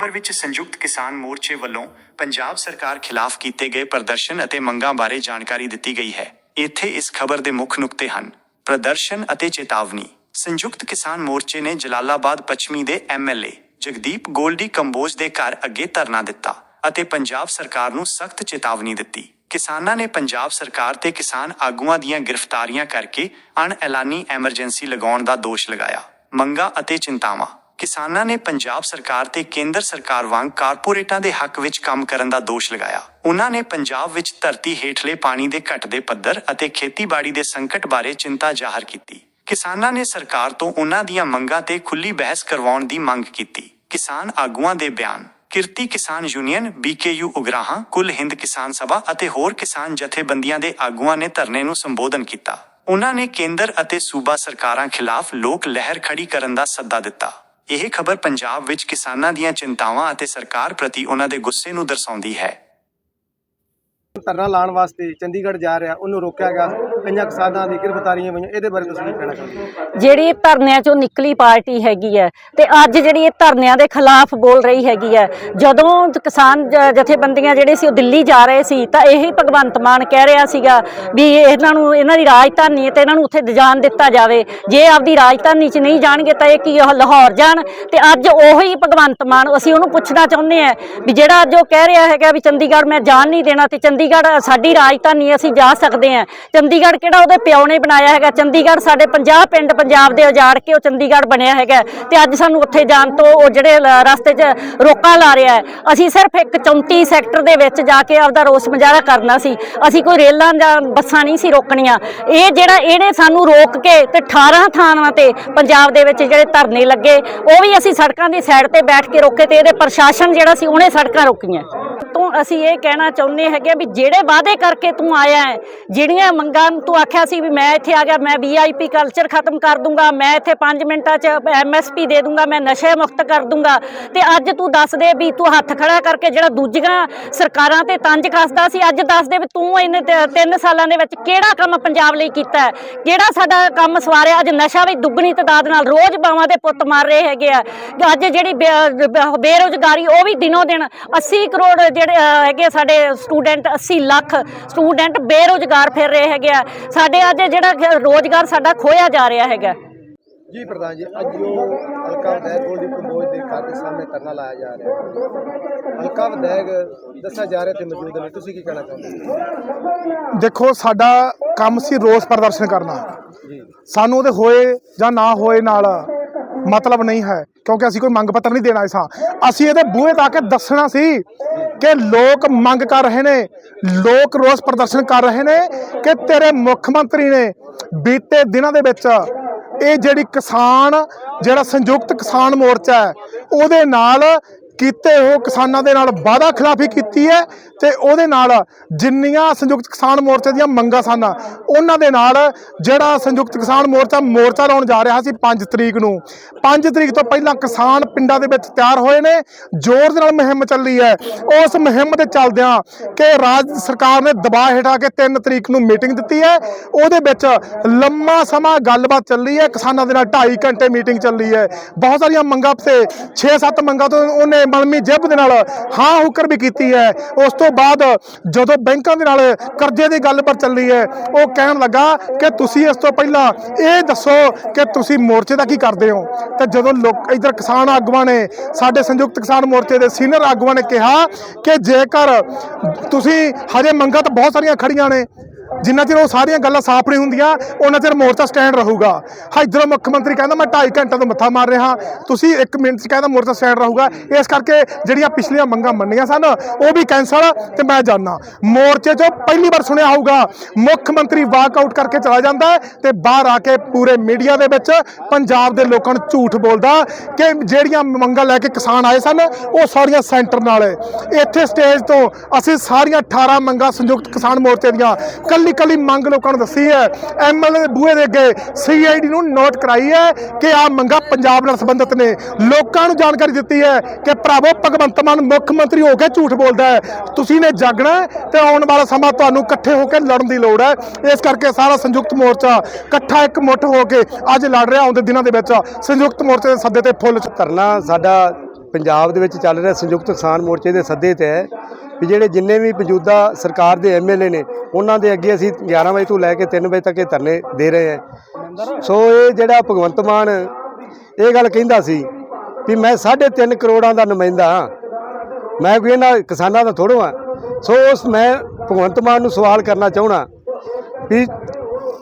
ਖਬਰ ਵਿੱਚ ਸੰਯੁਕਤ ਕਿਸਾਨ ਮੋਰਚੇ ਵੱਲੋਂ ਪੰਜਾਬ ਸਰਕਾਰ ਖਿਲਾਫ ਕੀਤੇ ਗਏ ਪ੍ਰਦਰਸ਼ਨ ਅਤੇ ਮੰਗਾਂ ਬਾਰੇ ਜਾਣਕਾਰੀ ਦਿੱਤੀ ਗਈ ਹੈ। ਇੱਥੇ ਇਸ ਖਬਰ ਦੇ ਮੁੱਖ ਨੁਕਤੇ ਹਨ। ਪ੍ਰਦਰਸ਼ਨ ਅਤੇ ਚੇਤਾਵਨੀ। ਸੰਯੁਕਤ ਕਿਸਾਨ ਮੋਰਚੇ ਨੇ ਜਲਾਲਾਬਾਦ ਪੱਛਮੀ ਦੇ ਐਮਐਲਏ ਜਗਦੀਪ ਗੋਲਡੀ ਕੰਬੋਜ ਦੇ ਘਰ ਅੱਗੇ ਧਰਨਾ ਦਿੱਤਾ ਅਤੇ ਪੰਜਾਬ ਸਰਕਾਰ ਨੂੰ ਸਖਤ ਚੇਤਾਵਨੀ ਦਿੱਤੀ। ਕਿਸਾਨਾਂ ਨੇ ਪੰਜਾਬ ਸਰਕਾਰ ਤੇ ਕਿਸਾਨ ਆਗੂਆਂ ਦੀਆਂ ਗ੍ਰਿਫਤਾਰੀਆਂ ਕਰਕੇ ਅਣਐਲਾਨੀ ਐਮਰਜੈਂਸੀ ਲਗਾਉਣ ਦਾ ਦੋਸ਼ ਲਗਾਇਆ। ਮੰਗਾਂ ਅਤੇ ਚਿੰਤਾਵਾਂ। ਕਿਸਾਨਾਂ ਨੇ ਪੰਜਾਬ ਸਰਕਾਰ ਤੇ ਕੇਂਦਰ ਸਰਕਾਰ ਵਾਂਗ ਕਾਰਪੋਰੇਟਾਂ ਦੇ ਹੱਕ ਵਿੱਚ ਕੰਮ ਕਰਨ ਦਾ ਦੋਸ਼ ਲਗਾਇਆ। ਉਨ੍ਹਾਂ ਨੇ ਪੰਜਾਬ ਵਿੱਚ ਧਰਤੀ ਹੇਠਲੇ ਪਾਣੀ ਦੇ ਘਟਦੇ ਪੱਧਰ ਅਤੇ ਖੇਤੀਬਾੜੀ ਦੇ ਸੰਕਟ ਬਾਰੇ ਚਿੰਤਾ ਜ਼ਾਹਰ ਕੀਤੀ। ਕਿਸਾਨਾਂ ਨੇ ਸਰਕਾਰ ਤੋਂ ਉਹਨਾਂ ਦੀਆਂ ਮੰਗਾਂ ਤੇ ਖੁੱਲੀ ਬਹਿਸ ਕਰਵਾਉਣ ਦੀ ਮੰਗ ਕੀਤੀ। ਕਿਸਾਨ ਆਗੂਆਂ ਦੇ ਬਿਆਨ, ਕਿਰਤੀ ਕਿਸਾਨ ਯੂਨੀਅਨ ਬੀਕੇਯੂ ਉਗਰਾਹਾਂ, ਕੁੱਲ ਹਿੰਦ ਕਿਸਾਨ ਸਭਾ ਅਤੇ ਹੋਰ ਕਿਸਾਨ ਜਥੇਬੰਦੀਆਂ ਦੇ ਆਗੂਆਂ ਨੇ ਧਰਨੇ ਨੂੰ ਸੰਬੋਧਨ ਕੀਤਾ। ਉਹਨਾਂ ਨੇ ਕੇਂਦਰ ਅਤੇ ਸੂਬਾ ਸਰਕਾਰਾਂ ਖਿਲਾਫ ਲੋਕ ਲਹਿਰ ਖੜੀ ਕਰਨ ਦਾ ਸੱਦਾ ਦਿੱਤਾ। ਇਹ ਖਬਰ ਪੰਜਾਬ ਵਿੱਚ ਕਿਸਾਨਾਂ ਦੀਆਂ ਚਿੰਤਾਵਾਂ ਅਤੇ ਸਰਕਾਰ ਪ੍ਰਤੀ ਉਹਨਾਂ ਦੇ ਗੁੱਸੇ ਨੂੰ ਦਰਸਾਉਂਦੀ ਹੈ। ਧਰਨਾ ਲਾਉਣ ਵਾਸਤੇ ਚੰਡੀਗੜ੍ਹ ਜਾ ਰਿਹਾ, ਉਹਨੂੰ ਰੋਕਿਆ ਗਿਆ। ਕਈਆਂ ਕਿਸਾਨਾਂ ਦੀ ਗ੍ਰਿਫਤਾਰੀਆਂ ਹੋਈਆਂ ਇਹਦੇ ਬਾਰੇ ਤੁਸੀਂ ਕੀ ਕਹਿਣਾ ਚਾਹੁੰਦੇ ਜਿਹੜੀ ਧਰਨਿਆਂ ਚੋਂ ਨਿਕਲੀ ਪਾਰਟੀ ਹੈਗੀ ਹੈ ਤੇ ਅੱਜ ਜਿਹੜੀ ਇਹ ਧਰਨਿਆਂ ਦੇ ਖਿਲਾਫ ਬੋਲ ਰਹੀ ਹੈਗੀ ਹੈ ਜਦੋਂ ਕਿਸਾਨ ਜ- ਜਥੇਬੰਦੀਆਂ ਜਿਹੜੇ ਸੀ ਉਹ ਦਿੱਲੀ ਜਾ ਰਹੇ ਸੀ ਤਾਂ ਇਹੀ ਭਗਵੰਤ ਮਾਨ ਕਹਿ ਰਿਹਾ ਸੀਗਾ ਵੀ ਇਹਨਾਂ ਨੂੰ ਇਹਨਾਂ ਦੀ ਰਾਜਧਾਨੀ ਹੈ ਤੇ ਇਹਨਾਂ ਨੂੰ ਉੱਥੇ ਜਾਣ ਦਿੱਤਾ ਜਾਵੇ। ਜੇ ਆਪਦੀ ਰਾਜਧਾਨੀ 'ਚ ਨਹੀਂ ਜਾਣਗੇ ਤਾਂ ਇਹ ਕੀ ਉਹ ਲਾਹੌਰ ਜਾਣ? ਤੇ ਅੱਜ ਉਹੀ ਭਗਵੰਤ ਮਾਨ ਅਸੀਂ ਉਹਨੂੰ ਪੁੱਛਣਾ ਚਾਹੁੰਦੇ ਆ ਵੀ ਜਿਹੜਾ ਅੱਜ ਉਹ ਕਹਿ ਰਿਹਾ ਹੈਗਾ ਵੀ ਚੰਡੀਗੜ੍ਹ ਮੈਂ ਜਾਣ ਨਹੀਂ ਦੇਣਾ ਤੇ ਚੰਡੀਗੜ੍ਹ ਸਾਡੀ ਰਾਜਧਾਨੀ ਹੈ, ਅਸੀਂ ਜਾ ਸਕਦੇ ਹਾਂ। ਚੰਡੀਗੜ੍ਹ ਕਿਹੜਾ ਉਹਦੇ ਪਿਓ ਨੇ ਬਣਾਇਆ ਹੈਗਾ? ਚੰਡੀਗੜ੍ਹ ਸਾਡੇ 50 ਪਿੰਡ ਪੰਜਾਬ ਦੇ ਉਜਾੜ ਕੇ ਉਹ ਚੰਡੀਗੜ੍ਹ ਬਣਿਆ ਹੈਗਾ ਤੇ ਅੱਜ ਸਾਨੂੰ ਉੱਥੇ ਜਾਣ ਤੋਂ ਉਹ ਜਿਹੜੇ ਰਸਤੇ 'ਚ ਰੋਕਾਂ ਲਾ ਰਿਹਾ ਹੈ। ਅਸੀਂ ਸਿਰਫ ਇੱਕ 34 ਸੈਕਟਰ ਦੇ ਵਿੱਚ ਜਾ ਕੇ ਆਪਦਾ ਰੋਸ ਮੁਜ਼ਾਹਰਾ ਕਰਨਾ ਸੀ। ਅਸੀਂ ਕੋਈ ਰੇਲਾਂ ਜਾਂ ਬੱਸਾਂ ਨਹੀਂ ਸੀ ਰੋਕਣੀਆਂ। ਇਹ ਜਿਹੜਾ ਇਹਨੇ ਸਾਨੂੰ ਰੋਕ ਕੇ ਤੇ 18 ਥਾਵਾਂ ਤੇ ਪੰਜਾਬ ਦੇ ਵਿੱਚ ਜਿਹੜੇ ਧਰਨੇ ਲੱਗੇ, ਉਹ ਵੀ ਅਸੀਂ ਸੜਕਾਂ ਦੀ ਸਾਈਡ ਤੇ ਬੈਠ ਕੇ ਰੋਕੇ ਤੇ ਇਹਦੇ ਪ੍ਰਸ਼ਾਸਨ ਜਿਹੜਾ ਸੀ ਉਹਨੇ ਸੜਕਾਂ ਰੋਕੀਆਂ। ਅਸੀਂ ਇਹ ਕਹਿਣਾ ਚਾਹੁੰਦੇ ਹੈਗੇ ਵੀ ਜਿਹੜੇ ਵਾਅਦੇ ਕਰਕੇ ਤੂੰ ਆਇਆ ਹੈ, ਜਿਹੜੀਆਂ ਮੰਗਾਂ ਤੂੰ ਆਖਿਆ ਸੀ ਵੀ ਮੈਂ ਇੱਥੇ ਆ ਗਿਆ, ਮੈਂ ਵੀਆਈਪੀ ਕਲਚਰ ਖਤਮ ਕਰ ਦੂੰਗਾ, ਮੈਂ ਇੱਥੇ 5 ਮਿੰਟਾਂ 'ਚ ਐਮਐਸਪੀ ਦੇ ਦੂੰਗਾ, ਮੈਂ ਨਸ਼ੇ ਮੁਕਤ ਕਰ ਦੂੰਗਾ ਤੇ ਅੱਜ ਤੂੰ ਦੱਸ ਦੇ ਵੀ ਤੂੰ ਹੱਥ ਖੜਾ ਕਰਕੇ ਜਿਹੜਾ ਦੂਜੀਆਂ ਸਰਕਾਰਾਂ ਤੇ ਤੰਜ ਕੱਸਦਾ ਸੀ, ਅੱਜ ਦੱਸ ਦੇ ਵੀ ਤੂੰ ਇਹਨੇ 3 ਸਾਲਾਂ ਦੇ ਵਿੱਚ ਕਿਹੜਾ ਕੰਮ ਪੰਜਾਬ ਲਈ ਕੀਤਾ ਕਿਹੜਾ ਸਾਡਾ ਕੰਮ ਸਵਾਰਿਆ, ਅੱਜ ਨਸ਼ਾ ਵੀ ਦੁੱਗਣੀ ਤਦਾਦ ਨਾਲ ਰੋਜ਼ ਬਾਵਾਂ ਦੇ ਪੁੱਤ ਮਾਰ ਰਹੇ ਹੈਗੇ ਆ। ਅੱਜ ਜਿਹੜੀ ਬੇਰੋਜ਼ਗਾਰੀ ਉਹ ਵੀ ਦਿਨੋ ਦਿਨ 80 ਕਰੋੜ ਜਿਹੜੇ ਹੈਗੇ ਆ ਸਾਡੇ ਸਟੂਡੈਂਟ 80 ਲੱਖ ਸਟੂਡੈਂਟ ਬੇਰੋਜ਼ਗਾਰ ਫਿਰ ਰਹੇ ਹੈਗੇ ਆ। ਸਾਡੇ ਅੱਜ ਜਿਹੜਾ ਰੋਜ਼ਗਾਰ ਸਾਡਾ ਖੋਇਆ ਜਾ ਰਿਹਾ ਹੈਗਾ। ਜੀ ਪ੍ਰਧਾਨ ਜੀ ਅੱਜ ਜੋ ਹਲਕਾ ਵਿਧਾਇਕ ਗੋਲਡੀ ਕੰਬੋਜ ਦੇ ਘਰ ਦੇ ਸਾਹਮਣੇ ਧਰਨਾ ਲਾਇਆ ਜਾ ਰਿਹਾ ਹੈ। ਹਲਕਾ ਵਿਧਾਇਕ ਦੱਸਿਆ ਜਾ ਰਿਹਾ ਤੇ ਮੌਜੂਦ ਨੇ ਤੁਸੀਂ ਕੀ ਕਹਿਣਾ ਚਾਹੁੰਦੇ ਹੋ ਦੇਖੋ ਸਾਡਾ ਕੰਮ ਸੀ ਰੋਸ ਪ੍ਰਦਰਸ਼ਨ ਕਰਨਾ। ਜੀ। ਸਾਨੂੰ ਉਹਦੇ ਹੋਏ ਜਾਂ ਨਾ ਹੋਏ ਨਾਲ ਮਤਲਬ ਨਹੀਂ ਹੈ ਕਿਉਂਕਿ ਅਸੀਂ ਕੋਈ ਮੰਗ ਪੱਤਰ ਨਹੀਂ ਦੇਣਾ ਸਾਂ। ਅਸੀਂ ਇਹਦੇ ਬੂਹੇ ਤੱਕ ਕੇ ਦੱਸਣਾ ਸੀ ਕਿ ਲੋਕ ਮੰਗ ਕਰ ਰਹੇ ਨੇ, ਲੋਕ ਰੋਸ ਪ੍ਰਦਰਸ਼ਨ ਕਰ ਰਹੇ ਨੇ ਕਿ ਤੇਰੇ ਮੁੱਖ ਮੰਤਰੀ ਨੇ ਬੀਤੇ ਦਿਨਾਂ ਦੇ ਵਿੱਚ ਇਹ ਜਿਹੜੀ ਕਿਸਾਨ, ਜਿਹੜਾ ਸੰਯੁਕਤ ਕਿਸਾਨ ਮੋਰਚਾ ਹੈ, ਉਹਦੇ ਨਾਲ ਕੀਤੇ ਉਹ ਕਿਸਾਨਾਂ ਦੇ ਨਾਲ ਵਾਅਦਾ ਖਿਲਾਫੀ ਕੀਤੀ ਹੈ ਤੇ ਉਹਦੇ ਨਾਲ ਜਿੰਨੀਆਂ ਸੰਯੁਕਤ ਕਿਸਾਨ ਮੋਰਚੇ ਦੀਆਂ ਮੰਗਾਂ ਸਨ, ਉਹਨਾਂ ਦੇ ਨਾਲ ਜਿਹੜਾ ਸੰਯੁਕਤ ਕਿਸਾਨ ਮੋਰਚਾ ਮੋਰਚਾ ਲਾਉਣ ਜਾ ਰਿਹਾ ਸੀ 5 ਤਰੀਕ ਨੂੰ। 5 ਤਰੀਕ ਤੋਂ ਪਹਿਲਾਂ ਕਿਸਾਨ ਪਿੰਡਾਂ ਦੇ ਵਿੱਚ ਤਿਆਰ ਹੋਏ ਨੇ, ਜ਼ੋਰ ਦੇ ਨਾਲ ਮੁਹਿੰਮ ਚੱਲੀ ਹੈ। ਉਸ ਮੁਹਿੰਮ ਦੇ ਚੱਲਦਿਆਂ ਕਿ ਰਾਜ ਸਰਕਾਰ ਨੇ ਦਬਾਅ ਹੇਠਾ ਕੇ 3 ਤਰੀਕ ਨੂੰ ਮੀਟਿੰਗ ਦਿੱਤੀ ਹੈ। ਉਹਦੇ ਵਿੱਚ ਲੰਮਾ ਸਮਾਂ ਗੱਲਬਾਤ ਚੱਲੀ ਹੈ, ਕਿਸਾਨਾਂ ਦੇ ਨਾਲ 2.5 ਘੰਟੇ ਮੀਟਿੰਗ ਚੱਲੀ ਹੈ। ਬਹੁਤ ਸਾਰੀਆਂ ਮੰਗਾਂ ਤੇ 6-7 ਮੰਗਾਂ ਤੋਂ ਉਹਨੇ ਮਲਮੀ ਜਿੱਬ ਦੇ ਨਾਲ ਹਾਂ ਹੁਕਰ ਵੀ ਕੀਤੀ ਹੈ। ਉਸ ਤੋਂ ਬਾਅਦ ਜਦੋਂ ਬੈਂਕਾਂ ਦੇ ਨਾਲ ਕਰਜ਼ੇ ਦੀ ਗੱਲ ਪਰ ਚੱਲੀ ਹੈ, ਉਹ ਕਹਿਣ ਲੱਗਾ ਕਿ ਤੁਸੀਂ ਇਸ ਤੋਂ ਪਹਿਲਾਂ ਇਹ ਦੱਸੋ ਕਿ ਤੁਸੀਂ ਮੋਰਚੇ ਦਾ ਕੀ ਕਰਦੇ ਹੋ? ਤੇ ਜਦੋਂ ਲੋਕ ਇਧਰ ਕਿਸਾਨ ਆਗੂਆਂ ਨੇ, ਸਾਡੇ ਸੰਯੁਕਤ ਕਿਸਾਨ ਮੋਰਚੇ ਦੇ ਸੀਨੀਅਰ ਆਗੂਆਂ ਨੇ ਕਿਹਾ ਕਿ ਜੇਕਰ ਤੁਸੀਂ ਹਜੇ ਮੰਗਾਂ ਤਾਂ ਬਹੁਤ ਸਾਰੀਆਂ ਖੜੀਆਂ ਨੇ ਜਿੰਨਾ ਚਿਰ ਉਹ ਸਾਰੀਆਂ ਗੱਲਾਂ ਸਾਫ਼ ਨਹੀਂ ਹੁੰਦੀਆਂ, ਉਹਨਾਂ ਚਿਰ ਮੋਰਚਾ ਸਟੈਂਡ ਰਹੂਗਾ। ਇਧਰੋਂ ਮੁੱਖ ਮੰਤਰੀ ਕਹਿੰਦਾ, ਮੈਂ 2.5 ਘੰਟੇ ਤੋਂ ਮੱਥਾ ਮਾਰ ਰਿਹਾ ਤੁਸੀਂ 1 ਮਿੰਟ 'ਚ ਕਹਿੰਦਾ ਮੋਰਚਾ ਸਟੈਂਡ ਰਹੂਗਾ। ਇਸ ਕਰਕੇ ਜਿਹੜੀਆਂ ਪਿਛਲੀਆਂ ਮੰਗਾਂ ਮੰਨੀਆਂ ਸਨ, ਉਹ ਵੀ ਕੈਂਸਲ ਤੇ ਮੈਂ ਜਾਣਾ ਮੋਰਚੇ 'ਚੋਂ ਪਹਿਲੀ ਵਾਰ ਸੁਣਿਆ ਹੋਊਗਾ ਮੁੱਖ ਮੰਤਰੀ ਵਾਕਆਊਟ ਕਰਕੇ ਚਲਾ ਜਾਂਦਾ ਹੈ ਤੇ ਬਾਹਰ ਆ ਕੇ ਪੂਰੇ ਮੀਡੀਆ ਦੇ ਵਿੱਚ ਪੰਜਾਬ ਦੇ ਲੋਕਾਂ ਨੂੰ ਝੂਠ ਬੋਲਦਾ ਕਿ ਜਿਹੜੀਆਂ ਮੰਗਾਂ ਲੈ ਕੇ ਕਿਸਾਨ ਆਏ ਸਨ, ਉਹ ਸਾਰੀਆਂ ਸੈਂਟਰ ਨਾਲ ਹੈ। ਇੱਥੇ ਸਟੇਜ ਤੋਂ ਅਸੀਂ ਸਾਰੀਆਂ 18 ਮੰਗਾਂ ਸੰਯੁਕਤ ਕਿਸਾਨ ਮੋਰਚੇ ਦੀਆਂ, ਕੱਲੀ ਕੱਲੀ ਮੰਗ ਲੋਕਾਂ ਨੂੰ ਦੱਸੀ ਹੈ। ਐਮਐਲਏ ਦੇ ਬੂਹੇ ਦੇ ਅੱਗੇ ਸੀਆਈਡੀ ਨੂੰ ਨੋਟ ਕਰਾਈ ਹੈ ਕਿ ਆ ਮੰਗਾਂ ਪੰਜਾਬ ਨਾਲ ਸੰਬੰਧਿਤ ਨੇ। ਲੋਕਾਂ ਨੂੰ ਜਾਣਕਾਰੀ ਦਿੱਤੀ ਹੈ ਕਿ ਭਰਾਵੋ, ਭਗਵੰਤ ਮਾਨ ਮੁੱਖ ਮੰਤਰੀ ਹੋ ਕੇ ਝੂਠ ਬੋਲਦਾ ਹੈ। ਤੁਸੀਂ ਨੇ ਜਾਗਣਾ ਤੇ ਆਉਣ ਵਾਲਾ ਸਮਾਂ ਤੁਹਾਨੂੰ ਇਕੱਠੇ ਹੋ ਕੇ ਲੜਨ ਦੀ ਲੋੜ ਹੈ। ਇਸ ਕਰਕੇ ਸਾਰਾ ਸੰਯੁਕਤ ਮੋਰਚਾ ਇਕੱਠਾ ਇੱਕ ਮੁੱਠ ਹੋ ਕੇ ਅੱਜ ਲੜ ਰਿਹਾ। ਆਉਂਦੇ ਦਿਨਾਂ ਦੇ ਵਿੱਚ ਸੰਯੁਕਤ ਮੋਰਚੇ ਦੇ ਸੱਦੇ ਤੇ ਫੁੱਲ ਧਰਨਾ ਸਾਡਾ ਪੰਜਾਬ ਦੇ ਵਿੱਚ ਚੱਲ ਰਿਹਾ ਸੰਯੁਕਤ ਕਿਸਾਨ ਮੋਰਚੇ ਦੇ ਸੱਦੇ ਤੇ ਹੈ ਵੀ ਜਿਹੜੇ ਜਿੰਨੇ ਵੀ ਮੌਜੂਦਾ ਸਰਕਾਰ ਦੇ ਐਮਐਲਏ ਨੇ, ਉਹਨਾਂ ਦੇ ਅੱਗੇ ਅਸੀਂ 11 ਵਜੇ ਤੋਂ ਲੈ ਕੇ 3 ਵਜੇ ਤੱਕ ਇਹ ਧਰਨੇ ਦੇ ਰਹੇ ਹਾਂ। ਸੋ ਇਹ ਜਿਹੜਾ ਭਗਵੰਤ ਮਾਨ ਇਹ ਗੱਲ ਕਹਿੰਦਾ ਸੀ ਵੀ ਮੈਂ 3.5 ਕਰੋੜਾਂ ਦਾ ਨੁਮਾਇੰਦਾ ਹਾਂ। ਮੈਂ ਕੋਈ ਇਹਨਾਂ ਕਿਸਾਨਾਂ ਦਾ ਥੋੜ੍ਹਾ ਹਾਂ। ਸੋ ਉਸ ਮੈਂ ਭਗਵੰਤ ਮਾਨ ਨੂੰ ਸਵਾਲ ਕਰਨਾ ਚਾਹਣਾ ਵੀ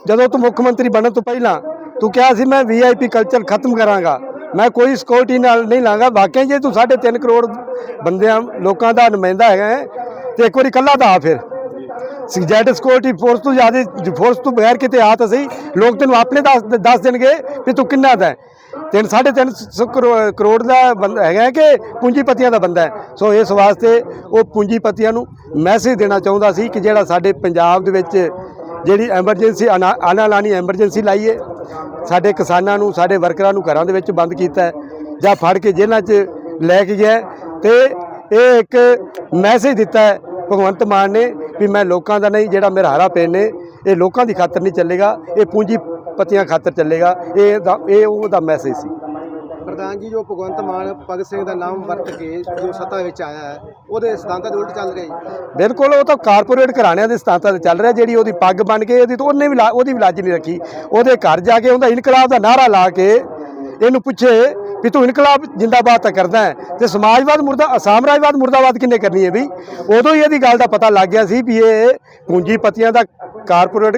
ਜਦੋਂ ਤੂੰ ਮੁੱਖ ਮੰਤਰੀ ਬਣਨ ਤੋਂ ਪਹਿਲਾਂ ਤੂੰ ਕਿਹਾ ਸੀ ਮੈਂ ਵੀਆਈਪੀ ਕਲਚਰ ਖਤਮ ਕਰਾਂਗਾ ਮੈਂ ਕੋਈ ਸਿਕਿਉਰਿਟੀ ਨਾਲ ਨਹੀਂ ਲਾਂਗਾ। ਵਾਕਿਆ ਜੇ ਤੂੰ 3.5 ਕਰੋੜ ਬੰਦਿਆਂ ਲੋਕਾਂ ਦਾ ਨੁਮਾਇੰਦਾ ਹੈਗਾ ਹੈ, ਤੇ ਇੱਕ ਵਾਰੀ ਕੱਲਾ ਤਾਂ ਆ ਫਿਰ। ਜੈਟ ਸਿਕਿਉਰਿਟੀ ਫੋਰਸ ਤੋਂ ਜ਼ਿਆਦਾ ਫੋਰਸ ਤੋਂ ਬਗੈਰ ਕਿਤੇ ਆ ਤਾਂ ਸਹੀ। ਲੋਕ ਤੈਨੂੰ ਆਪਣੇ ਦੱਸ ਦੱਸ ਦੇਣਗੇ ਵੀ ਤੂੰ ਕਿੰਨਾ ਦਾ ਤਿੰਨ ਸਾਢੇ ਤਿੰਨ ਸੌ ਕਰੋ- ਕਰੋੜ ਦਾ ਬੰਦਾ ਹੈਗਾ ਕਿ ਪੂੰਜੀਪਤੀਆਂ ਦਾ ਬੰਦਾ ਹੈ? ਸੋ ਇਸ ਵਾਸਤੇ ਉਹ ਪੂੰਜੀਪਤੀਆਂ ਨੂੰ ਮੈਸੇਜ ਦੇਣਾ ਚਾਹੁੰਦਾ ਸੀ ਕਿ ਜਿਹੜਾ ਸਾਡੇ ਪੰਜਾਬ ਦੇ ਵਿੱਚ ਜਿਹੜੀ ਐਮਰਜੈਂਸੀ ਅਨਾਲਾਨੀ ਐਮਰਜੈਂਸੀ ਲਾਈ ਹੈ ਸਾਡੇ ਕਿਸਾਨਾਂ ਨੂੰ, ਸਾਡੇ ਵਰਕਰਾਂ ਨੂੰ ਘਰਾਂ ਦੇ ਵਿੱਚ ਬੰਦ ਕੀਤਾ ਹੈ, ਜਾਂ ਫੜ ਕੇ ਜੇਲ੍ਹਾਂ 'ਚ ਲੈ ਕੇ ਗਿਆ ਹੈ, ਤੇ ਇਹ ਇੱਕ ਮੈਸੇਜ ਦਿੱਤਾ ਹੈ ਭਗਵੰਤ ਮਾਨ ਨੇ ਵੀ ਮੈਂ ਲੋਕਾਂ ਦਾ ਨਹੀਂ, ਜਿਹੜਾ ਮੇਰਾ ਹਰਾ ਪੇਨ ਨੇ, ਇਹ ਲੋਕਾਂ ਦੀ ਖਾਤਰ ਨਹੀਂ ਚੱਲੇਗਾ, ਇਹ ਪੂੰਜੀਪਤੀਆਂ ਖਾਤਰ ਚੱਲੇਗਾ, ਇਹ ਇਹ ਉਹਦਾ ਮੈਸੇਜ ਸੀ। ਪ੍ਰਧਾਨ ਜੀ ਜੋ ਭਗਵੰਤ ਮਾਨ, ਭਗਤ ਸਿੰਘ ਦਾ ਨਾਮ ਵਰਤ ਕੇ ਜੋ ਸੱਤਾ ਵਿੱਚ ਆਇਆ ਹੈ, ਉਹਦੇ ਸਿਧਾਂਤਾਂ ਦੇ ਉਲਟ ਚੱਲ ਰਿਹਾ ਜੀ। ਬਿਲਕੁਲ, ਉਹ ਤਾਂ ਕਾਰਪੋਰੇਟ ਘਰਾਣਿਆਂ ਦੇ ਸਤਾਂਤਾਂ ਤੇ ਚੱਲ ਰਿਹਾ, ਜਿਹੜੀ ਉਹਦੀ ਪੱਗ ਬਣ ਕੇ ਉਹਦੀ ਤਾਂ ਉਹਨੇ ਵੀ ਉਹਦੀ ਵੀ ਲਾਜ ਨਹੀਂ ਰੱਖੀ। ਉਹਦੇ ਘਰ ਜਾ ਕੇ ਉਹਦਾ ਇਨਕਲਾਬ ਦਾ ਨਾਰਾ ਲਾ ਕੇ ਇਹਨੂੰ ਪੁੱਛੇ ਵੀ ਤੂੰ ਇਨਕਲਾਬ ਜਿੰਦਾਬਾਦ ਤਾਂ ਕਰਦਾ ਹੈ, ਤੇ ਸਮਾਜਵਾਦ ਮੁਰਦਾ, ਸਾਮਰਾਜਵਾਦ ਮੁਰਦਾਬਾਦ ਕਿੰਨੇ ਕਰਨੀ ਹੈ ਵੀ ਉਦੋਂ ਹੀ ਇਹਦੀ ਗੱਲ ਦਾ ਪਤਾ ਲੱਗ ਗਿਆ ਸੀ ਵੀ ਇਹ ਪੂੰਜੀਪਤੀਆਂ ਦਾ ਕਾਰਪੋਰੇਟ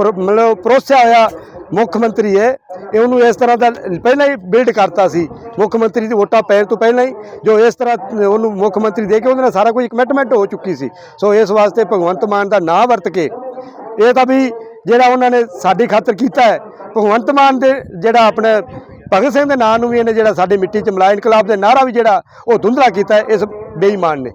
ਮਤਲਬ ਪਰੋਸਿਆ ਹੋਇਆ ਮੁੱਖ ਮੰਤਰੀ ਹੈ। ਇਹ ਉਹਨੂੰ ਇਸ ਤਰ੍ਹਾਂ ਦਾ ਪਹਿਲਾਂ ਹੀ ਬਿਲਡ ਕਰਤਾ ਸੀ। ਮੁੱਖ ਮੰਤਰੀ ਦੀ ਵੋਟਾਂ ਪੈਣ ਤੋਂ ਪਹਿਲਾਂ ਹੀ ਜੋ ਇਸ ਤਰ੍ਹਾਂ ਉਹਨੂੰ ਮੁੱਖ ਮੰਤਰੀ ਦੇ ਕੇ ਉਹਦੇ ਨਾਲ ਸਾਰਾ ਕੁਝ ਕਮਿਟਮੈਂਟ ਹੋ ਚੁੱਕੀ ਸੀ। ਸੋ ਇਸ ਵਾਸਤੇ ਭਗਵੰਤ ਮਾਨ ਦਾ ਨਾਂ ਵਰਤ ਕੇ ਇਹ ਤਾਂ ਵੀ ਜਿਹੜਾ ਉਹਨਾਂ ਨੇ ਸਾਡੀ ਖਾਤਰ ਕੀਤਾ ਹੈ, ਭਗਵੰਤ ਮਾਨ ਦੇ ਜਿਹੜਾ ਆਪਣੇ ਭਗਤ ਸਿੰਘ ਦੇ ਨਾਂ ਨੂੰ ਵੀ ਇਹਨੇ ਜਿਹੜਾ ਸਾਡੀ ਮਿੱਟੀ 'ਚ ਮਿਲਾਇਆ ਇਨਕਲਾਬ ਦੇ ਨਾਰਾ ਵੀ ਜਿਹੜਾ ਉਹ ਧੁੰਦਲਾ ਕੀਤਾ ਇਸ ਬੇਈਮਾਨ ਨੇ।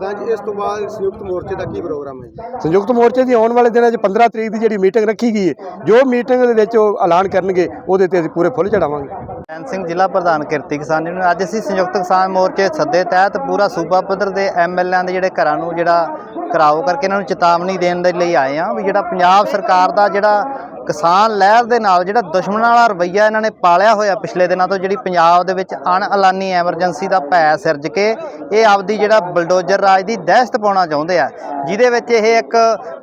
ਜੀ। ਇਸ ਤੋਂ ਬਾਅਦ ਸੰਯੁਕਤ ਮੋਰਚੇ ਦਾ ਕੀ ਪ੍ਰੋਗਰਾਮ ਹੈ ਜੀ? ਸੰਯੁਕਤ ਮੋਰਚੇ ਦੀ ਆਉਣ ਵਾਲੇ ਦਿਨਾਂ 'ਚ 15 ਤਰੀਕ ਦੀ ਜਿਹੜੀ ਮੀਟਿੰਗ ਰੱਖੀ ਗਈ ਹੈ ਜੋ ਮੀਟਿੰਗ ਦੇ ਵਿੱਚ ਉਹ ਐਲਾਨ ਕਰਨਗੇ ਉਹਦੇ ਤੇ ਅਸੀਂ ਪੂਰੇ ਫੁੱਲ ਚੜਾਵਾਂਗੇ ਚੈਨ ਸਿੰਘ ਜ਼ਿਲ੍ਹਾ ਪ੍ਰਧਾਨ ਕਿਰਤੀ ਕਿਸਾਨੀ ਨੂੰ ਅੱਜ ਅਸੀਂ ਸੰਯੁਕਤ ਕਿਸਾਨ ਮੋਰਚੇ ਸੱਦੇ ਤਹਿਤ ਪੂਰਾ ਸੂਬਾ ਪੱਧਰ ਦੇ ਐਮਐਲਏਆਂ ਦੇ ਜਿਹੜੇ ਘਰਾਂ ਨੂੰ ਜਿਹੜਾ ਘਰਾਓ ਕਰਕੇ ਇਹਨਾਂ ਨੂੰ ਚੇਤਾਵਨੀ ਦੇਣ ਦੇ ਲਈ ਆਏ ਆ ਵੀ ਜਿਹੜਾ ਪੰਜਾਬ ਸਰਕਾਰ ਦਾ ਜਿਹੜਾ ਕਿਸਾਨ ਲਹਿਰ ਦੇ ਨਾਲ ਜਿਹੜਾ ਦੁਸ਼ਮਣਾਂ ਵਾਲਾ ਰਵੱਈਆ ਇਹਨਾਂ ਨੇ ਪਾਲਿਆ ਹੋਇਆ ਪਿਛਲੇ ਦਿਨਾਂ ਤੋਂ, ਜਿਹੜੀ ਪੰਜਾਬ ਦੇ ਵਿੱਚ ਅਣਐਲਾਨੀ ਐਮਰਜੈਂਸੀ ਦਾ ਭੈ ਸਿਰਜ ਕੇ ਇਹ ਆਪਦੀ ਜਿਹੜਾ ਬਲਡੋਜ਼ਰ ਰਾਜ ਦੀ ਦਹਿਸ਼ਤ ਪਾਉਣਾ ਚਾਹੁੰਦੇ ਆ, ਜਿਹਦੇ ਵਿੱਚ ਇਹ ਇੱਕ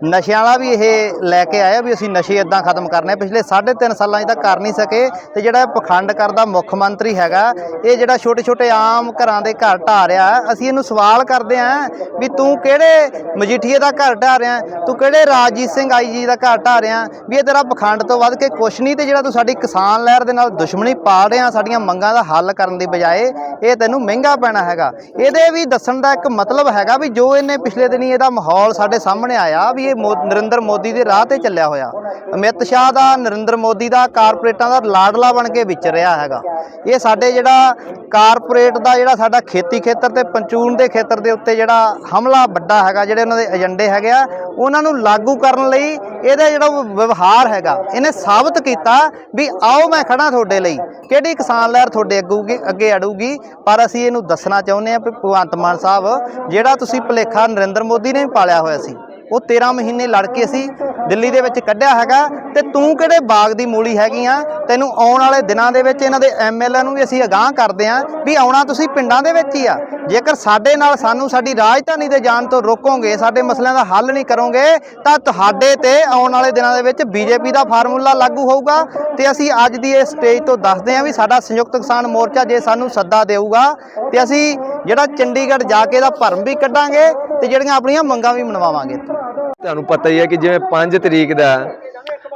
ਨਸ਼ਿਆਂ ਵਾਲਾ ਵੀ ਇਹ ਲੈ ਕੇ ਆਇਆ ਵੀ ਅਸੀਂ ਨਸ਼ੇ ਇਦਾਂ ਖਤਮ ਕਰਨੇ ਆ। ਪਿਛਲੇ 3.5 ਸਾਲਾਂ 'ਚ ਤਾਂ ਕਰ ਨਹੀਂ ਸਕੇ ਤੇ ਜਿਹੜਾ ਪਖੰਡ ਕਰਦਾ ਮੁੱਖ ਮੰਤਰੀ ਹੈਗਾ, ਇਹ ਜਿਹੜਾ ਛੋਟੇ ਛੋਟੇ ਆਮ ਘਰਾਂ ਦੇ ਘਰ ਢਾ ਰਿਹਾ, ਅਸੀਂ ਇਹਨੂੰ ਸਵਾਲ ਕਰਦੇ ਆਂ ਵੀ ਤੂੰ ਕਿਹੜੇ ਮਜੀਠੀਏ ਦਾ ਘਰ ਢਾ ਰਿਹਾ, ਤੂੰ ਕਿਹੜੇ ਰਾਜਜੀਤ ਸਿੰਘ ਆਈ ਜੀ ਦਾ ਘਰ ਢਾ ਰਿਹਾ, ਵੀ ਇਹ ਤੇਰਾ ਪਖੰਡ ਤੋਂ ਵੱਧ ਕੇ ਕੁਛ ਨਹੀਂ ਤੇ ਜਿਹੜਾ ਤੂੰ ਸਾਡੀ ਕਿਸਾਨ ਲਹਿਰ ਦੇ ਨਾਲ ਦੁਸ਼ਮਣੀ ਪਾਲ ਰਿਹਾ, ਸਾਡੀਆਂ ਮੰਗਾਂ ਦਾ ਹੱਲ ਕਰਨ ਦੀ ਬਜਾਏ ਇਹ ਤੈਨੂੰ ਮਹਿੰਗਾ ਪੈਣਾ ਹੈਗਾ। ਇਹਦੇ ਵੀ ਦੱਸਣ ਦਾ ਇੱਕ ਮਤਲਬ ਹੈਗਾ ਵੀ ਜੋ ਇਹਨੇ ਪਿਛਲੇ ਦਿਨੀ ਇਹਦਾ ਮਾਹੌਲ ਸਾਡੇ ਸਾਹਮਣੇ ਆਇਆ ਵੀ ਇਹ ਮੋ- ਨਰਿੰਦਰ ਮੋਦੀ ਦੇ ਰਾਹ ਤੇ ਚੱਲਿਆ ਹੋਇਆ। ਅਮਿਤ ਸ਼ਾਹ ਦਾ, ਨਰਿੰਦਰ ਮੋਦੀ ਦਾ, ਕਾਰਪੋਰੇਟਾਂ ਦਾ ਲਾਡਲਾ ਬਣ ਕੇ ਵਿਚ ਰਿਹਾ ਹੈਗਾ। ਇਹ ਸਾਡੇ ਜਿਹੜਾ ਕਾਰਪੋਰੇਟ ਦਾ ਜਿਹੜਾ ਸਾਡਾ ਖੇਤੀ ਖੇਤਰ ਤੇ ਪੰਚੂਨ ਦੇ ਖੇਤਰ ਦੇ ਉੱਤੇ ਜਿਹੜਾ ਹਮਲਾ ਵੱਡਾ ਹੈਗਾ, ਜਿਹੜੇ ਉਹਨਾਂ ਦੇ ਏਜੰਡੇ ਹੈਗੇ ਆ, ਉਹਨਾਂ ਨੂੰ ਲਾਗੂ ਕਰਨ ਲਈ ਇਹਦਾ ਜਿਹੜਾ ਵਿਵਹਾਰ ਹੈਗਾ, ਇਹਨੇ ਸਾਬਤ ਕੀਤਾ ਵੀ ਆਓ ਮੈਂ ਖੜਾ ਤੁਹਾਡੇ ਲਈ। ਕਿਹੜੀ ਕਿਸਾਨ ਲਹਿਰ ਤੁਹਾਡੇ ਅੱਗੂਗੀ ਅੱਗੇ ਅੜੂਗੀ? ਪਰ ਅਸੀਂ ਇਹਨੂੰ ਦੱਸਣਾ ਚਾਹੁੰਦੇ ਹਾਂ ਵੀ ਭਗਵੰਤ ਮਾਨ ਸਾਹਿਬ, ਜਿਹੜਾ ਤੁਸੀਂ ਭੁਲੇਖਾ ਨਰਿੰਦਰ ਮੋਦੀ ਨੇ ਪਾਲਿਆ ਹੋਇਆ ਸੀ, ਉਹ 13 ਮਹੀਨੇ ਲੜ ਕੇ ਅਸੀਂ ਦਿੱਲੀ ਦੇ ਵਿੱਚ ਕੱਢਿਆ ਹੈਗਾ। ਤੇ ਤੂੰ ਕਿਹੜੇ ਬਾਗ ਦੀ ਮੂਲੀ ਹੈਗੀ ਆ? ਤੈਨੂੰ ਆਉਣ ਵਾਲੇ ਦਿਨਾਂ ਦੇ ਵਿੱਚ ਇਹਨਾਂ ਦੇ ਐਮਐਲਏ ਨੂੰ ਵੀ ਅਸੀਂ ਅਗਾਹ ਕਰਦੇ ਆਂ ਵੀ ਆਉਣਾ ਤੁਸੀਂ ਪਿੰਡਾਂ ਦੇ ਵਿੱਚ ਹੀ ਆ। ਜੇਕਰ ਸਾਡੇ ਨਾਲ ਸਾਨੂੰ ਸਾਡੀ ਰਾਜਧਾਨੀ ਦੇ ਜਾਣ ਤੋਂ ਰੋਕੋਗੇ, ਸਾਡੇ ਮਸਲਿਆਂ ਦਾ ਹੱਲ ਨਹੀਂ ਕਰੋਗੇ, ਤਾਂ ਤੁਹਾਡੇ ਤੇ ਆਉਣ ਵਾਲੇ ਦਿਨਾਂ ਦੇ ਵਿੱਚ ਬੀਜੇਪੀ ਦਾ ਫਾਰਮੂਲਾ ਲਾਗੂ ਹੋਊਗਾ। ਤੇ ਅਸੀਂ ਅੱਜ ਦੀ ਇਸ ਸਟੇਜ ਤੋਂ ਦੱਸਦੇ ਆਂ ਵੀ ਸਾਡਾ ਸੰਯੁਕਤ ਕਿਸਾਨ ਮੋਰਚਾ ਜੇ ਸਾਨੂੰ ਸੱਦਾ ਦੇਊਗਾ, ਤੇ ਅਸੀਂ ਜਿਹੜਾ ਚੰਡੀਗੜ੍ਹ ਜਾ ਕੇ ਦਾ ਭਰਮ ਵੀ ਕੱਢਾਂਗੇ ਤੇ ਜਿਹੜੀਆਂ ਆਪਣੀਆਂ ਮੰਗਾਂ ਵੀ ਮਨਵਾਵਾਂਗੇ। ਤੁਹਾਨੂੰ ਪਤਾ ਹੀ ਹੈ ਕਿ ਜਿਵੇਂ 5 ਤਰੀਕ ਦਾ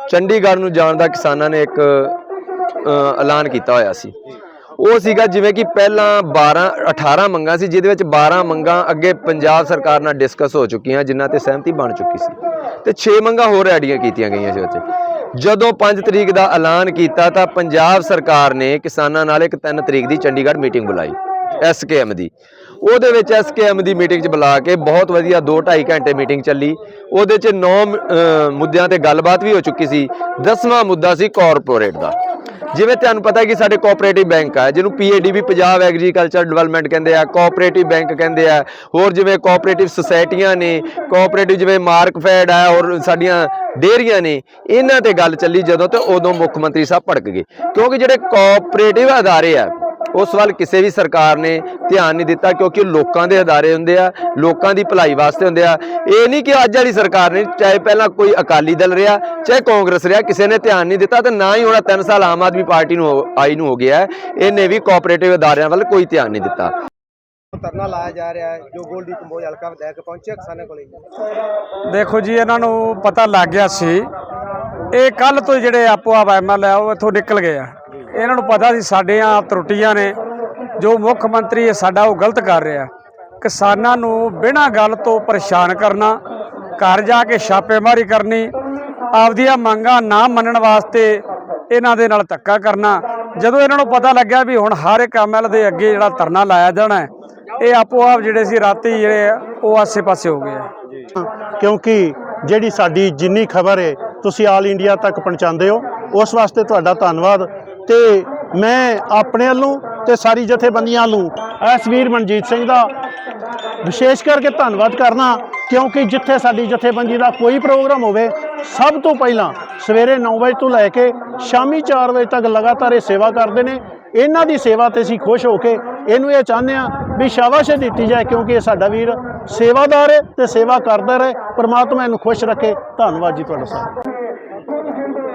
ਚੰਡੀਗੜ੍ਹ ਨੂੰ ਜਾਣ ਦਾ ਕਿਸਾਨਾਂ ਨੇ ਇੱਕ ਐਲਾਨ ਕੀਤਾ ਹੋਇਆ ਸੀ। ਉਹ ਸੀਗਾ ਜਿਵੇਂ ਕਿ ਪਹਿਲਾਂ 12 18 ਮੰਗਾਂ ਸੀ, ਜਿਹਦੇ ਵਿੱਚ 12 ਮੰਗਾਂ ਅੱਗੇ ਪੰਜਾਬ ਸਰਕਾਰ ਨਾਲ ਡਿਸਕਸ ਹੋ ਚੁੱਕੀਆਂ, ਜਿਨ੍ਹਾਂ ਤੇ ਸਹਿਮਤੀ ਬਣ ਚੁੱਕੀ ਸੀ। ਤੇ 6 ਮੰਗਾਂ ਹੋਰ ਐਡੀਆਂ ਕੀਤੀਆਂ ਗਈਆਂ ਸੀ ਉੱਥੇ ਜਦੋਂ 5 ਤਰੀਕ ਦਾ ਐਲਾਨ ਕੀਤਾ ਤਾਂ ਪੰਜਾਬ ਸਰਕਾਰ ਨੇ ਕਿਸਾਨਾਂ ਨਾਲ ਇੱਕ 3 ਤਰੀਕ ਦੀ ਚੰਡੀਗੜ੍ਹ ਮੀਟਿੰਗ ਬੁਲਾਈ ਐਸਕੇਐਮ ਦੀ। ਉਹਦੇ ਵਿੱਚ ਐਸਕੇਐਮ ਦੀ ਮੀਟਿੰਗ 'ਚ ਬੁਲਾ ਕੇ ਬਹੁਤ ਵਧੀਆ 2.5 ਘੰਟੇ ਮੀਟਿੰਗ ਚੱਲੀ। ਉਹਦੇ 'ਚ 9 ਮੁੱਦਿਆਂ ਤੇ ਗੱਲਬਾਤ ਵੀ ਹੋ ਚੁੱਕੀ ਸੀ। 10ਵਾਂ ਮੁੱਦਾ ਸੀ ਕਾਰਪੋਰੇਟ ਦਾ। ਜਿਵੇਂ ਤੁਹਾਨੂੰ ਪਤਾ ਕਿ ਸਾਡੇ ਕੋਆਪਰੇਟਿਵ ਬੈਂਕ ਆ, ਜਿਹਨੂੰ ਪੀਏਡੀਬੀ ਪੰਜਾਬ ਐਗਰੀਕਲਚਰ ਡਿਵੈਲਪਮੈਂਟ ਕਹਿੰਦੇ ਆ ਕੋਆਪਰੇਟਿਵ ਬੈਂਕ ਕਹਿੰਦੇ ਆ। ਹੋਰ ਜਿਵੇਂ ਕੋਆਪਰੇਟਿਵ ਸੁਸਾਇਟੀਆਂ ਨੇ ਕੋਆਪਰੇਟਿਵ ਜਿਵੇਂ ਮਾਰਕਫੈਡ ਆ, ਔਰ ਸਾਡੀਆਂ ਡੇਅਰੀਆਂ ਨੇ, ਇਹਨਾਂ ਤੇ ਗੱਲ ਚੱਲੀ ਜਦੋਂ ਤੇ ਉਦੋਂ ਮੁੱਖ ਮੰਤਰੀ ਸਾਹਿਬ ਭੜਕ ਗਏ। ਕਿਉਂਕਿ ਜਿਹੜੇ ਕੋਆਪਰੇਟਿਵ ਅਦਾਰੇ ਆ ਉਸ ਵੱਲ ਕਿਸੇ ਵੀ ਸਰਕਾਰ ਨੇ ਧਿਆਨ ਨਹੀਂ ਦਿੱਤਾ ਕਿਉਂਕਿ ਉਹ ਲੋਕਾਂ ਦੇ ਅਦਾਰੇ ਹੁੰਦੇ ਆ ਲੋਕਾਂ ਦੀ ਭਲਾਈ ਵਾਸਤੇ ਹੁੰਦੇ ਆ। ਇਹ ਨਹੀਂ ਕਿ ਅੱਜ ਵਾਲੀ ਸਰਕਾਰ ਨੇ ਚਾਹੇ ਪਹਿਲਾਂ ਕੋਈ ਅਕਾਲੀ ਦਲ ਰਿਹਾ ਚਾਹੇ ਕਾਂਗਰਸ ਰਿਹਾ ਕਿਸੇ ਨੇ ਧਿਆਨ ਨਹੀਂ ਦਿੱਤਾ ਤੇ ਨਾ ਹੀ ਹੁਣ 3 ਸਾਲ ਆਮ ਆਦਮੀ ਪਾਰਟੀ ਨੂੰ ਹੋ- ਆਈ ਨੂੰ ਹੋ ਗਿਆ। ਇਹਨੇ ਵੀ ਕੋਆਪਰੇਟਿਵ ਅਦਾਰਿਆਂ ਵੱਲ ਕੋਈ ਧਿਆਨ ਨਹੀਂ ਦਿੱਤਾ। ਧਰਨਾ ਲਾਇਆ ਜਾ ਰਿਹਾ ਹੈ ਜੋ ਗੋਲਡੀ ਕੰਬੋਜ ਹਲਕਾ ਵਿਧਾਇਕ ਪਹੁੰਚੇ ਕਿਸਾਨਾਂ ਕੋਲੇ। ਦੇਖੋ ਜੀ ਇਹਨਾਂ ਨੂੰ ਪਤਾ ਲੱਗ ਗਿਆ ਸੀ। ਇਹ ਕੱਲ ਤੋਂ ਜਿਹੜੇ ਆਪੋ ਆਪ ਐਮਐਲਏ ਆ ਉਹ ਇੱਥੋਂ ਨਿਕਲ ਗਏ ਆ। ਇਹਨਾਂ ਨੂੰ ਪਤਾ ਸੀ ਸਾਡੀਆਂ ਤਰੁੱਟੀਆਂ ਨੇ ਜੋ ਮੁੱਖ ਮੰਤਰੀ ਹੈ ਸਾਡਾ ਉਹ ਗਲਤ ਕਰ ਰਿਹਾ। ਕਿਸਾਨਾਂ ਨੂੰ ਬਿਨਾਂ ਗੱਲ ਤੋਂ ਪਰੇਸ਼ਾਨ ਕਰਨਾ ਘਰ ਜਾ ਕੇ ਛਾਪੇਮਾਰੀ ਕਰਨੀ ਆਪਦੀਆਂ ਮੰਗਾਂ ਨਾ ਮੰਨਣ ਵਾਸਤੇ ਇਹਨਾਂ ਦੇ ਨਾਲ ਧੱਕਾ ਕਰਨਾ ਜਦੋਂ ਇਹਨਾਂ ਨੂੰ ਪਤਾ ਲੱਗਿਆ ਵੀ ਹੁਣ ਹਰ ਇੱਕ ਐਮਐਲ ਦੇ ਅੱਗੇ ਜਿਹੜਾ ਧਰਨਾ ਲਾਇਆ ਜਾਣਾ ਇਹ ਆਪੋ ਆਪ ਜਿਹੜੇ ਸੀ ਰਾਤੀ ਜਿਹੜੇ ਆ, ਉਹ ਆਸੇ-ਪਾਸੇ ਹੋ ਗਏ ਆ। ਕਿਉਂਕਿ ਜਿਹੜੀ ਸਾਡੀ ਜਿੰਨੀ ਖਬਰ ਹੈ ਤੁਸੀਂ ਆਲ ਇੰਡੀਆ ਤੱਕ ਪਹੁੰਚਾਉਂਦੇ ਹੋ ਉਸ ਵਾਸਤੇ ਤੁਹਾਡਾ ਧੰਨਵਾਦ। ਤੇ ਮੈਂ ਆਪਣੇ ਵੱਲੋਂ ਤੇ ਸਾਰੀ ਜਥੇਬੰਦੀਆਂ ਨੂੰ ਇਸ ਵੀਰ ਮਨਜੀਤ ਸਿੰਘ ਦਾ ਵਿਸ਼ੇਸ਼ ਕਰਕੇ ਧੰਨਵਾਦ ਕਰਨਾ, ਕਿਉਂਕਿ ਜਿੱਥੇ ਸਾਡੀ ਜਥੇਬੰਦੀ ਦਾ ਕੋਈ ਪ੍ਰੋਗਰਾਮ ਹੋਵੇ, ਸਭ ਤੋਂ ਪਹਿਲਾਂ ਸਵੇਰੇ 9 ਵਜੇ ਤੋਂ ਲੈ ਕੇ ਸ਼ਾਮੀ 4 ਵਜੇ ਤੱਕ ਲਗਾਤਾਰ ਇਹ ਸੇਵਾ ਕਰਦੇ ਨੇ। ਇਹਨਾਂ ਦੀ ਸੇਵਾ ਤੇ ਅਸੀਂ ਖੁਸ਼ ਹੋ ਕੇ ਇਹਨੂੰ ਇਹ ਚਾਹੁੰਦੇ ਆ ਵੀ ਸ਼ਾਬਾਸ਼ ਦਿੱਤੀ ਜਾਏ, ਕਿਉਂਕਿ ਇਹ ਸਾਡਾ ਵੀਰ ਸੇਵਾਦਾਰ ਹੈ ਤੇ ਸੇਵਾ ਕਰਦਾ ਰਹੇ। ਪ੍ਰਮਾਤਮਾ ਇਹਨੂੰ ਖੁਸ਼ ਰੱਖੇ। ਧੰਨਵਾਦ ਜੀ ਤੁਹਾਡਾ ਸਾਰਾ।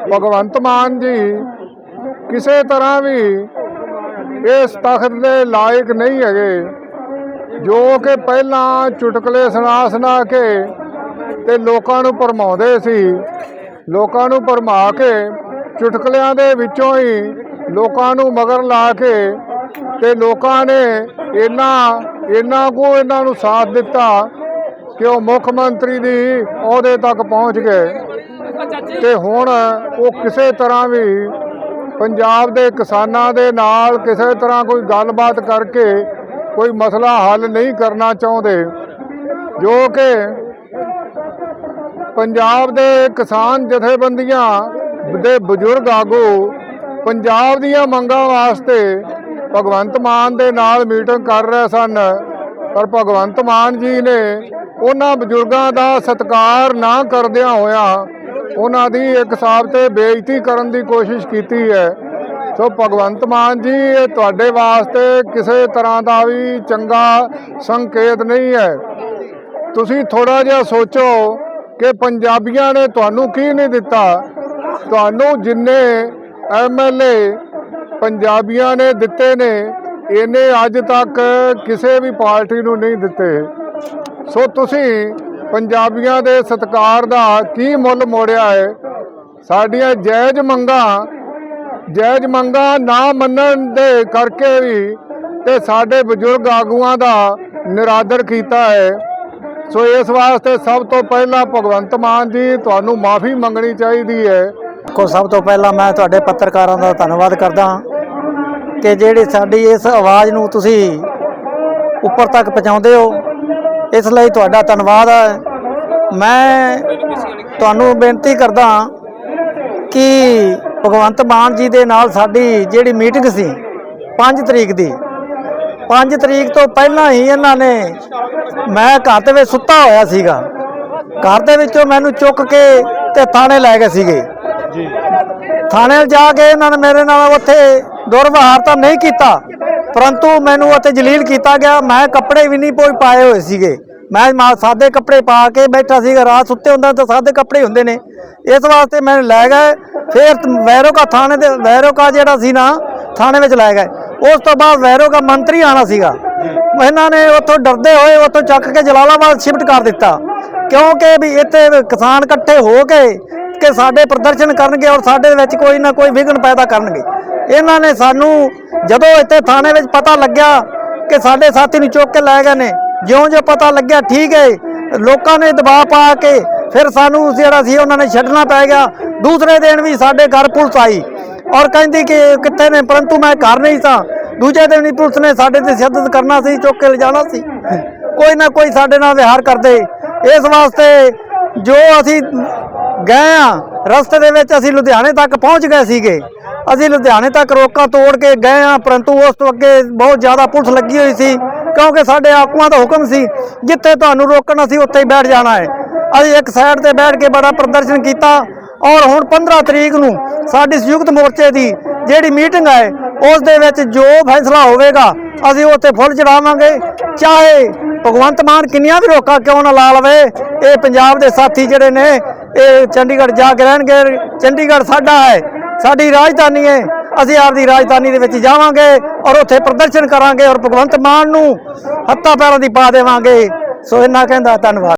ਭਗਵੰਤ ਮਾਨ ਜੀ ਕਿਸੇ ਤਰ੍ਹਾਂ ਵੀ ਇਸ ਤਖਤ ਦੇ ਲਾਇਕ ਨਹੀਂ ਹੈਗੇ। ਜੋ ਕਿ ਪਹਿਲਾਂ ਚੁਟਕਲੇ ਸੁਣਾ ਸੁਣਾ ਕੇ ਤੇ ਲੋਕਾਂ ਨੂੰ ਭਰਮਾਉਂਦੇ ਸੀ। ਲੋਕਾਂ ਨੂੰ ਭਰਮਾ ਕੇ ਚੁਟਕਲਿਆਂ ਦੇ ਵਿੱਚੋਂ ਹੀ ਲੋਕਾਂ ਨੂੰ ਮਗਰ ਲਾ ਕੇ ਤੇ ਲੋਕਾਂ ਨੇ ਇੰਨਾ ਇੰਨਾ ਕੋ ਇਹਨਾਂ ਨੂੰ ਸਾਥ ਦਿੱਤਾ ਕਿ ਉਹ ਮੁੱਖ ਮੰਤਰੀ ਦੀ ਅਹੁਦੇ ਤੱਕ ਪਹੁੰਚ ਗਏ। ਤੇ ਹੁਣ ਉਹ ਕਿਸੇ ਤਰ੍ਹਾਂ ਵੀ ਪੰਜਾਬ ਦੇ ਕਿਸਾਨਾਂ ਦੇ ਨਾਲ ਕਿਸੇ ਤਰ੍ਹਾਂ ਕੋਈ ਗੱਲਬਾਤ ਕਰਕੇ ਕੋਈ ਮਸਲਾ ਹੱਲ ਨਹੀਂ ਕਰਨਾ ਚਾਹੁੰਦੇ, ਜੋ ਕਿ ਪੰਜਾਬ ਦੇ ਕਿਸਾਨ ਜਥੇਬੰਦੀਆਂ ਦੇ ਬਜ਼ੁਰਗ ਆਗੂ ਪੰਜਾਬ ਦੀਆਂ ਮੰਗਾਂ ਵਾਸਤੇ ਭਗਵੰਤ ਮਾਨ ਦੇ ਨਾਲ ਮੀਟਿੰਗ ਕਰ ਰਹੇ ਸਨ। ਪਰ ਭਗਵੰਤ ਮਾਨ ਜੀ ਨੇ ਉਹਨਾਂ ਬਜ਼ੁਰਗਾਂ ਦਾ ਸਤਿਕਾਰ ਨਾ ਕਰਦਿਆਂ ਹੋਇਆਂ ਉਹਨਾਂ ਦੀ ਇੱਕ ਹਿਸਾਬ ਤੇ ਬੇਇੱਜ਼ਤੀ ਕਰਨ ਦੀ ਕੋਸ਼ਿਸ਼ ਕੀਤੀ ਹੈ। ਸੋ ਭਗਵੰਤ ਮਾਨ ਜੀ, ਇਹ ਤੁਹਾਡੇ ਵਾਸਤੇ ਕਿਸੇ ਤਰ੍ਹਾਂ ਦਾ ਵੀ ਚੰਗਾ ਸੰਕੇਤ ਨਹੀਂ ਹੈ। ਤੁਸੀਂ ਥੋੜਾ ਜਿਹਾ ਸੋਚੋ ਕਿ ਪੰਜਾਬੀਆਂ ਨੇ ਤੁਹਾਨੂੰ ਕੀ ਨਹੀਂ ਦਿੱਤਾ? ਤੁਹਾਨੂੰ ਜਿੰਨੇ ਐਮਐਲਏ ਪੰਜਾਬੀਆਂ ਨੇ ਦਿੱਤੇ ਨੇ, ਇਹਨੇ ਅੱਜ ਤੱਕ ਕਿਸੇ ਵੀ ਪਾਰਟੀ ਨੂੰ ਨਹੀਂ ਦਿੱਤੇ। ਸੋ ਤੁਸੀਂ ਪੰਜਾਬੀਆਂ ਦੇ ਸਤਿਕਾਰ ਦਾ ਕੀ ਮੁੱਲ ਮੋੜਿਆ ਹੈ? ਸਾਡੀਆਂ ਜਾਇਜ਼ ਮੰਗਾਂ ਜਾਇਜ਼ ਮੰਗਾਂ ਨਾ ਮੰਨਣ ਦੇ ਕਰਕੇ ਵੀ ਤੇ ਸਾਡੇ ਬਜ਼ੁਰਗ ਆਗੂਆਂ ਦਾ ਨਿਰਾਦਰ ਕੀਤਾ ਹੈ। ਸੋ ਇਸ ਵਾਸਤੇ ਸਭ ਤੋਂ ਪਹਿਲਾਂ ਭਗਵੰਤ ਮਾਨ ਜੀ, ਤੁਹਾਨੂੰ ਮਾਫੀ ਮੰਗਣੀ ਚਾਹੀਦੀ ਹੈ। ਕੋ ਸਭ ਤੋਂ ਪਹਿਲਾਂ ਮੈਂ ਤੁਹਾਡੇ ਪੱਤਰਕਾਰਾਂ ਦਾ ਧੰਨਵਾਦ ਕਰਦਾ ਹਾਂ ਕਿ ਜਿਹੜੀ ਸਾਡੀ ਇਸ ਆਵਾਜ਼ ਨੂੰ ਤੁਸੀਂ ਉੱਪਰ ਤੱਕ ਪਹੁੰਚਾਉਂਦੇ ਹੋ। ਇਸ ਲਈ ਤੁਹਾਡਾ ਧੰਨਵਾਦ ਹੈ ਮੈਂ ਤੁਹਾਨੂੰ ਬੇਨਤੀ ਕਰਦਾ ਕਿ ਭਗਵੰਤ ਮਾਨ ਜੀ ਦੇ ਨਾਲ ਸਾਡੀ ਜਿਹੜੀ ਮੀਟਿੰਗ ਸੀ 5 ਤਰੀਕ ਦੀ 5 ਤਰੀਕ ਤੋਂ ਪਹਿਲਾਂ ਹੀ ਇਹਨਾਂ ਨੇ ਮੈਂ ਘਰ ਦੇ ਵਿੱਚ ਸੁੱਤਾ ਹੋਇਆ ਸੀਗਾ। ਘਰ ਦੇ ਵਿੱਚੋਂ ਮੈਨੂੰ ਚੁੱਕ ਕੇ ਤੇ ਥਾਣੇ ਲੈ ਗਏ ਸੀਗੇ। ਥਾਣੇ ਜਾ ਕੇ ਇਹਨਾਂ ਨੇ ਮੇਰੇ ਨਾਲ ਉੱਥੇ ਦੁਰਵਹਾਰ ਤਾਂ ਨਹੀਂ ਕੀਤਾ। ਪਰੰਤੂ ਮੈਨੂੰ ਉੱਥੇ ਜਲੀਲ ਕੀਤਾ ਗਿਆ। ਮੈਂ ਕੱਪੜੇ ਵੀ ਨਹੀਂ ਕੋਈ ਪਾਏ ਹੋਏ ਸੀਗੇ। ਮੈਂ ਮਾ- ਸਾਦੇ ਕੱਪੜੇ ਪਾ ਕੇ ਬੈਠਾ ਸੀਗਾ। ਰਾਤ ਸੁੱਤੇ ਹੁੰਦਾ ਤਾਂ ਸਾਦੇ ਕੱਪੜੇ ਹੁੰਦੇ ਨੇ। ਇਸ ਵਾਸਤੇ ਮੈਨੂੰ ਲੈ ਗਏ। ਫਿਰ ਵੈਰੋਕਾ ਥਾਣੇ ਦੇ ਵੈਰੋਕਾ ਜਿਹੜਾ ਸੀ ਨਾ, ਥਾਣੇ ਵਿੱਚ ਲੈ ਗਏ। ਉਸ ਤੋਂ ਬਾਅਦ ਵੈਰੋਕਾ ਮੰਤਰੀ ਆਣਾ ਸੀਗਾ। ਇਹਨਾਂ ਨੇ ਉੱਥੋਂ ਡਰਦੇ ਹੋਏ ਉੱਥੋਂ ਚੱਕ ਕੇ ਜਲਾਲਾਬਾਦ ਸ਼ਿਫਟ ਕਰ ਦਿੱਤਾ। ਕਿਉਂਕਿ ਵੀ ਇੱਥੇ ਕਿਸਾਨ ਇਕੱਠੇ ਹੋ ਕੇ ਕਿ ਸਾਡੇ ਪ੍ਰਦਰਸ਼ਨ ਕਰਨਗੇ ਔਰ ਸਾਡੇ ਵਿੱਚ ਕੋਈ ਨਾ ਕੋਈ ਵਿਘਨ ਪੈਦਾ ਕਰਨਗੇ। ਇਹਨਾਂ ਨੇ ਸਾਨੂੰ ਜਦੋਂ ਇੱਥੇ ਥਾਣੇ ਵਿੱਚ ਪਤਾ ਲੱਗਿਆ ਕਿ ਸਾਡੇ ਸਾਥੀ ਨੂੰ ਚੁੱਕ ਕੇ ਲੈ ਗਏ ਨੇ ਜਿਉਂ-ਜਿਉਂ ਪਤਾ ਲੱਗਿਆ, ਠੀਕ ਹੈ ਲੋਕਾਂ ਨੇ ਦਬਾਅ ਪਾ ਕੇ ਫਿਰ ਸਾਨੂੰ ਜਿਹੜਾ ਸੀ, ਉਹਨਾਂ ਨੇ ਛੱਡਣਾ ਪੈ ਗਿਆ। ਦੂਸਰੇ ਦਿਨ ਵੀ ਸਾਡੇ ਘਰ ਪੁਲਿਸ ਆਈ ਔਰ ਕਹਿੰਦੀ ਕਿ ਕਿੱਥੇ ਨੇ, ਪਰੰਤੂ ਮੈਂ ਘਰ ਨਹੀਂ ਸਾਂ। ਦੂਜੇ ਦਿਨ ਹੀ ਪੁਲਿਸ ਨੇ ਸਾਡੇ ਤੇ ਸ਼ਿੱਦਤ ਕਰਨਾ ਸੀ, ਚੁੱਕ ਕੇ ਲਿਜਾਣਾ ਸੀ। ਕੋਈ ਨਾ ਕੋਈ ਸਾਡੇ ਨਾਲ ਵਿਹਾਰ ਕਰਦੇ। ਇਸ ਵਾਸਤੇ ਜੋ ਅਸੀਂ ਗਏ ਆ ਰਸਤੇ ਦੇ ਵਿੱਚ ਅਸੀਂ ਲੁਧਿਆਣੇ ਤੱਕ ਪਹੁੰਚ ਗਏ ਸੀਗੇ। ਅਸੀਂ ਲੁਧਿਆਣੇ ਤੱਕ ਰੋਕਾ ਤੋੜ ਕੇ ਗਏ ਆ ਪਰੰਤੂ ਉਸ ਤੋਂ ਅੱਗੇ ਬਹੁਤ ਜ਼ਿਆਦਾ ਪੁਲਿਸ ਲੱਗੀ ਹੋਈ ਸੀ, ਕਿਉਂਕਿ ਸਾਡੇ ਆਗੂਆਂ ਦਾ ਹੁਕਮ ਸੀ, ਜਿੱਥੇ ਤੁਹਾਨੂੰ ਰੋਕਣ ਅਸੀਂ ਉੱਥੇ ਹੀ ਬੈਠ ਜਾਣਾ ਹੈ। ਅਸੀਂ ਇੱਕ ਸਾਈਡ ਤੇ ਬੈਠ ਕੇ ਬੜਾ ਪ੍ਰਦਰਸ਼ਨ ਕੀਤਾ ਔਰ ਹੁਣ 15 ਤਰੀਕ ਨੂੰ ਸਾਡੀ ਸੰਯੁਕਤ ਮੋਰਚੇ ਦੀ ਜਿਹੜੀ ਮੀਟਿੰਗ ਹੈ, ਉਸ ਦੇ ਵਿੱਚ ਜੋ ਫੈਸਲਾ ਹੋਵੇਗਾ, ਅਸੀਂ ਉੱਥੇ ਫੁੱਲ ਚੜਾਵਾਂਗੇ। ਚਾਹੇ ਭਗਵੰਤ ਮਾਨ ਕਿੰਨੀਆਂ ਵੀ ਰੋਕਾਂ ਕਿਉਂ ਨਾ ਲਾ ਲਵੇ, ਇਹ ਪੰਜਾਬ ਦੇ ਸਾਥੀ ਜਿਹੜੇ ਨੇ, ਇਹ ਚੰਡੀਗੜ੍ਹ ਜਾ ਕੇ ਰਹਿਣਗੇ। ਚੰਡੀਗੜ੍ਹ ਸਾਡਾ ਹੈ ਸਾਡੀ ਰਾਜਧਾਨੀ ਹੈ। ਅਸੀਂ ਆਪਦੀ ਰਾਜਧਾਨੀ ਦੇ ਵਿੱਚ ਜਾਵਾਂਗੇ ਔਰ ਉੱਥੇ ਪ੍ਰਦਰਸ਼ਨ ਕਰਾਂਗੇ ਔਰ ਭਗਵੰਤ ਮਾਨ ਨੂੰ ਹੱਥਾਂ ਪੈਰਾਂ ਦੀ ਪਾ ਦੇਵਾਂਗੇ। ਸੋ ਇੰਨਾ ਕਹਿੰਦਾ ਧੰਨਵਾਦ।